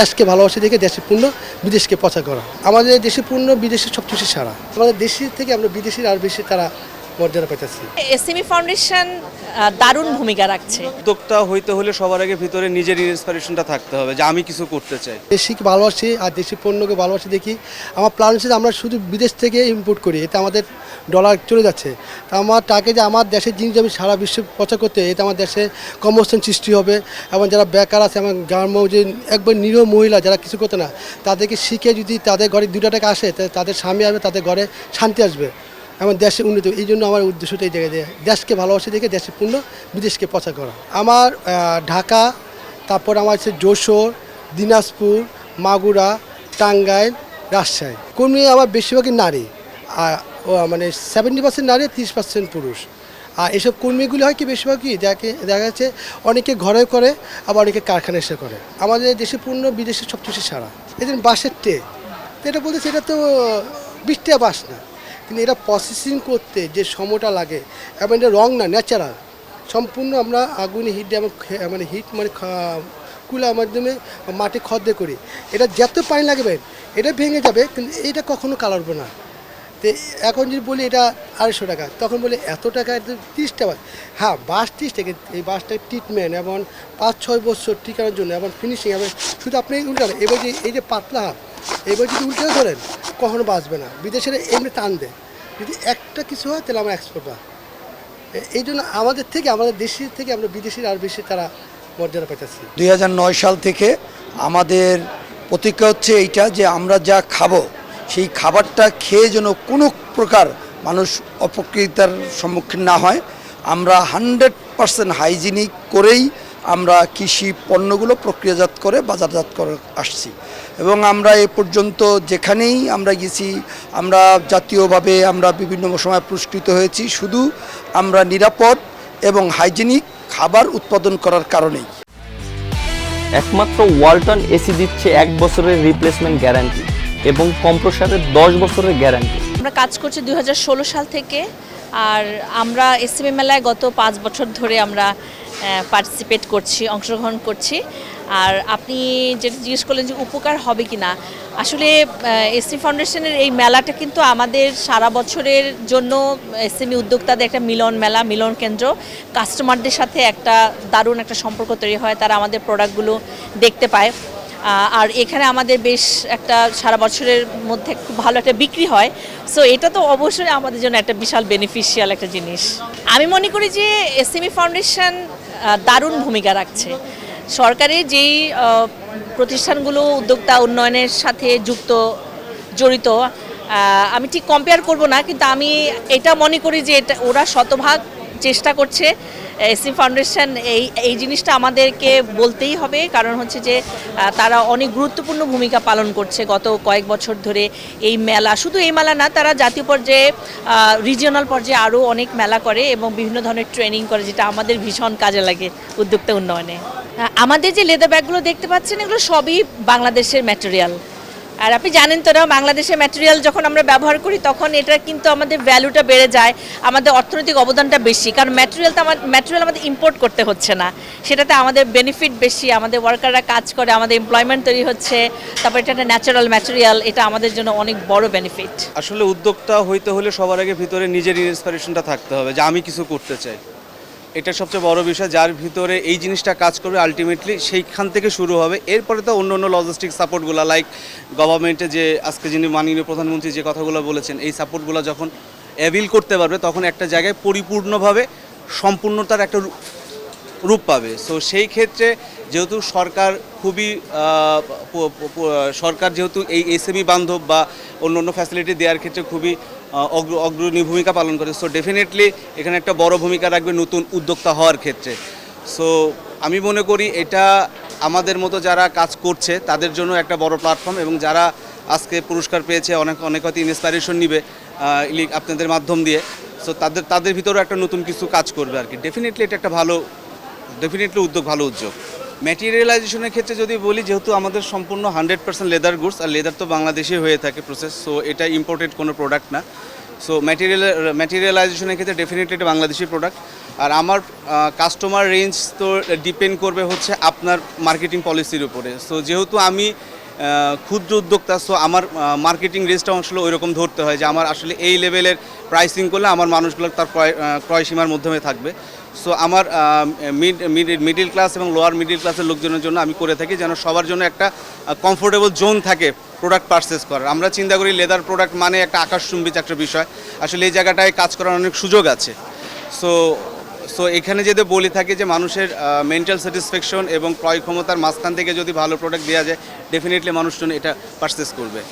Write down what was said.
দেশকে ভালোবাসে দেখে দেশের পণ্য বিদেশকে পচা করা। আমাদের দেশের পণ্য বিদেশের সবচেয়ে সারা। আমাদের দেশের থেকে আমরা বিদেশের আর বেশি তারা মর্যাদা পাইতেছি। এসএমই ফাউন্ডেশন দারুণ ভূমিকা রাখছে। উদ্যোক্তা হইতে হলে সবার আগে ভিতরে নিজের ইন্সপিরেশনটা থাকতে হবে যে আমি কিছু করতে চাই। দেশিকে ভালোবাসি আর দেশি পণ্যকে ভালোবাসি দেখি আমার প্ল্যান হচ্ছে আমরা শুধু বিদেশ থেকে ইম্পোর্ট করি এতে আমাদের ডলার চলে যাচ্ছে। তা আমার টাকে যে আমার দেশের জিনিস আমি সারা বিশ্বে প্রচার করতে এতে আমার দেশে কর্মস্থান সৃষ্টি হবে এবং যারা বেকার আছে আমার গ্রাম্য যে একবার নিরীহ মহিলা যারা কিছু করতে না তাদেরকে শিখে যদি তাদের ঘরে দুটো টাকা আসে তাদের স্বামী আসবে তাদের ঘরে শান্তি আসবে। এবং দেশের উন্নতি এই জন্য আমার উদ্দেশ্যটা এই জায়গায় দেশকে ভালোবাসি দেখে, দেশের পণ্য বিদেশকে প্রচার করা। আমার ঢাকা, তারপর আমার হচ্ছে যশোর, দিনাজপুর, মাগুরা, টাঙ্গাইল, রাজশাহী। কর্মী আমার বেশিরভাগই নারী। আর মানে সেভেন্টি পার্সেন্ট নারী, তিরিশ পার্সেন্ট পুরুষ। আর এসব কর্মীগুলি হয় কি বেশিরভাগই যাকে, দেখা যাচ্ছে অনেকে ঘরে করে, আবার অনেকে কারখানা এসে করে। আমাদের দেশে পণ্য বিদেশে সবচেয়ে সারা। এই যে বাঁশের টে এটা বলতেছে এটা তো বিশটা বাস না। কিন্তু এটা প্রসেসিং করতে যে সময়টা লাগে, এবং এটা রং না ন্যাচারাল সম্পূর্ণ আমরা আগুনে হিট দিয়ে মানে হিট মানে কুলার মাধ্যমে মাটি খদ্দে করি। এটা যত পানি লাগবে, এটা ভেঙে যাবে, কিন্তু এটা কখনো কালার হবে না। তো এখন যদি বলি এটা আড়াইশো টাকা, তখন বলি এত টাকা এটা তিরিশটা বাস হ্যাঁ বাস তিরিশ টাকা এই বাসটার ট্রিটমেন্ট এবং পাঁচ ছয় বছর টিকানোর জন্য এবং ফিনিশিং এবং শুধু আপনি উল্টান, এবার যে এই যে পাতলা হাত, এবার যদি উল্টে ধরেন কখনো বাঁচবে না। বিদেশের এমনি টান দেয়। যদি একটা কিছু হয়, তাহলে আমরা এক্সপোর্ট হয় এই জন্য আমাদের থেকে, আমাদের দেশের থেকে, আমরা বিদেশির আর বেশি তারা মর্যাদা পাইতেছি। দুই হাজার নয় সাল থেকে আমাদের প্রতিজ্ঞা হচ্ছে এইটা যে, আমরা যা খাব, সেই খাবারটা খেয়ে যেন কোনো প্রকার মানুষ অপকৃতার সম্মুখীন না হয়। আমরা হান্ড্রেড পারসেন্ট হাইজিনিক করেই আমরা কৃষি পণ্যগুলো প্রক্রিয়াজাত করে বাজারজাত করে আসছি। এবং আমরা এ পর্যন্ত যেখানেই আমরা গেছি আমরা জাতীয়ভাবে আমরা বিভিন্ন সময় পুরস্কৃত হয়েছি। শুধু আমরা নিরাপদ এবং হাইজিনিক খাবার উৎপাদন করার কারণেই। একমাত্র ওয়ালটন এসি দিচ্ছে এক বছরের রিপ্লেসমেন্ট গ্যারান্টি এবং কম্প্রসারের দশ বছরের গ্যারান্টি আমরা কাজ করছি দুই হাজার ষোলো সাল থেকে আর আমরা এসএমই মেলায় গত পাঁচ বছর ধরে আমরা পার্টিসিপেট করছি অংশগ্রহণ করছি। আর আপনি যেটা জিজ্ঞেস করলেন যে উপকার হবে কি না আসলে এসসি ফাউন্ডেশনের এই মেলাটা কিন্তু আমাদের সারা বছরের জন্য এসএমই উদ্যোক্তাদের একটা মিলন মেলা, মিলন কেন্দ্র। কাস্টমারদের সাথে একটা দারুণ একটা সম্পর্ক তৈরি হয়, তারা আমাদের প্রোডাক্টগুলো দেখতে পায়। আর এখানে আমাদের বেশ একটা সারা বছরের মধ্যে খুব ভালো একটা বিক্রি হয়। সো এটা তো অবশ্যই আমাদের জন্য একটা বিশাল বেনিফিশিয়াল একটা জিনিস। আমি মনে করি যে এসএমই ফাউন্ডেশন দারুণ ভূমিকা রাখছে। সরকারের যেই প্রতিষ্ঠানগুলো উদ্যোক্তা উন্নয়নের সাথে যুক্ত, জড়িত আমি ঠিক কম্পেয়ার করব না, কিন্তু আমি এটা মনে করি যে এটা, ওরা শতভাগ চেষ্টা করছে এসি ফাউন্ডেশন এই এই জিনিসটা আমাদেরকে বলতেই হবে। কারণ হচ্ছে যে তারা অনেক গুরুত্বপূর্ণ ভূমিকা পালন করছে গত কয়েক বছর ধরে এই মেলা। শুধু এই মেলা না, তারা জাতীয় পর্যায়ে রিজিওনাল পর্যায়ে আরও অনেক মেলা করে এবং বিভিন্ন ধরনের ট্রেনিং করে, যেটা আমাদের ভীষণ কাজে লাগে উদ্যোক্তা উন্নয়নে। আমাদের যে লেদার ব্যাগগুলো দেখতে পাচ্ছেন, এগুলো সবই বাংলাদেশের ম্যাটেরিয়াল আর আপনি জানেন তো না, বাংলাদেশের ম্যাটেরিয়াল যখন আমরা ব্যবহার করি, তখন এটা কিন্তু আমাদের ভ্যালুটা বেড়ে যায়, আমাদের অর্থনৈতিক অবদানটা বেশি, কারণ ম্যাটেরিয়াল তো আমার ম্যাটেরিয়াল আমাদের ইম্পোর্ট করতে হচ্ছে না। সেটাতে আমাদের বেনিফিট বেশি, আমাদের ওয়ার্কাররা কাজ করে, আমাদের এমপ্লয়মেন্ট তৈরি হচ্ছে, তারপর এটা একটা ন্যাচারাল ম্যাটেরিয়াল এটা আমাদের জন্য অনেক বড় বেনিফিট আসলে উদ্যোক্তা হইতে হলে সবার আগে ভিতরে নিজের ইন্সপিরেশনটা থাকতে হবে, যে আমি কিছু করতে চাই। এটা সবচেয়ে বড় বিষয়, যার ভিতরে এই জিনিসটা কাজ করবে আলটিমেটলি সেইখান থেকে শুরু হবে। এরপরে তো অন্য অন্য লজিস্টিক সাপোর্টগুলো লাইক গভর্নমেন্টে যে আজকে যিনি মাননীয় প্রধানমন্ত্রী যে কথাগুলো বলেছেন, এই সাপোর্টগুলো যখন অ্যাভিল করতে পারবে, তখন একটা জায়গায় পরিপূর্ণভাবে সম্পূর্ণতার একটা রূপ- পাবে। সো সেই ক্ষেত্রে যেহেতু সরকার খুবই সরকার যেহেতু এই এসএমই বান্ধব বা অন্য অন্য ফ্যাসিলিটি দেওয়ার ক্ষেত্রে খুবই অগ্রণী ভূমিকা পালন করে। সো ডেফিনেটলি এখানে একটা বড় ভূমিকা রাখবে নতুন উদ্যোক্তা হওয়ার ক্ষেত্রে। সো আমি মনে করি এটা আমাদের মতো যারা কাজ করছে, তাদের জন্য একটা বড় প্ল্যাটফর্ম এবং যারা আজকে পুরস্কার পেয়েছে, অনেক অনেক হয়তো ইন্সপাইরেশন নিবে আপনাদের মাধ্যম দিয়ে। সো তাদের তাদের ভিতরেও একটা নতুন কিছু কাজ করবে আর কি। ডেফিনেটলি এটা একটা ভালো ডেফিনেটলি উদ্যোগ, ভালো উদ্যোগ। ম্যাটেরিয়ালাইজেশনের ক্ষেত্রে যদি বলি যেহেতু আমাদের সম্পূর্ণ হান্ড্রেড পার্সেন্ট লেদার গুডস আর লেদার তো বাংলাদেশে হয়ে থাকে প্রসেস সো এটা ইম্পোর্টেড কোনো প্রোডাক্ট না। সো ম্যাটেরিয়াল ম্যাটেরিয়ালাইজেশনের ক্ষেত্রে ডেফিনেটলি এটা বাংলাদেশি প্রোডাক্ট আর আমার কাস্টমার রেঞ্জ তো ডিপেন্ড করবে হচ্ছে আপনার মার্কেটিং পলিসির উপরে। সো যেহেতু আমি ক্ষুদ্র উদ্যোক্তা সো আমার মার্কেটিং রেঞ্জটা আসলে ওই রকম ধরতে হয় যে আমার আসলে এই লেভেলের প্রাইসিং করলে আমার মানুষগুলো তার ক্রয় আহ, ক্রয় সীমার মাধ্যমে থাকবে। সো আমার মিড মিডিল ক্লাস এবং লোয়ার মিডিল ক্লাসের লোকজনের জন্য আমি করে থাকি যেন সবার জন্য একটা কমফোর্টেবল জোন থাকে প্রোডাক্ট পারচেস করার। আমরা চিন্তা করি লেদার প্রোডাক্ট মানে একটা আকাশচুম্বিত একটা বিষয়। আসলে এই জায়গাটায় কাজ করার অনেক সুযোগ আছে। সো সো এখানে যদি বলি থাকি যে মানুষের মেন্টাল স্যাটিসফ্যাকশন এবং ক্রয় ক্ষমতার মাঝখান থেকে যদি ভালো প্রোডাক্ট দেওয়া যায় ডেফিনেটলি মানুষজন এটা পারচেস করবে।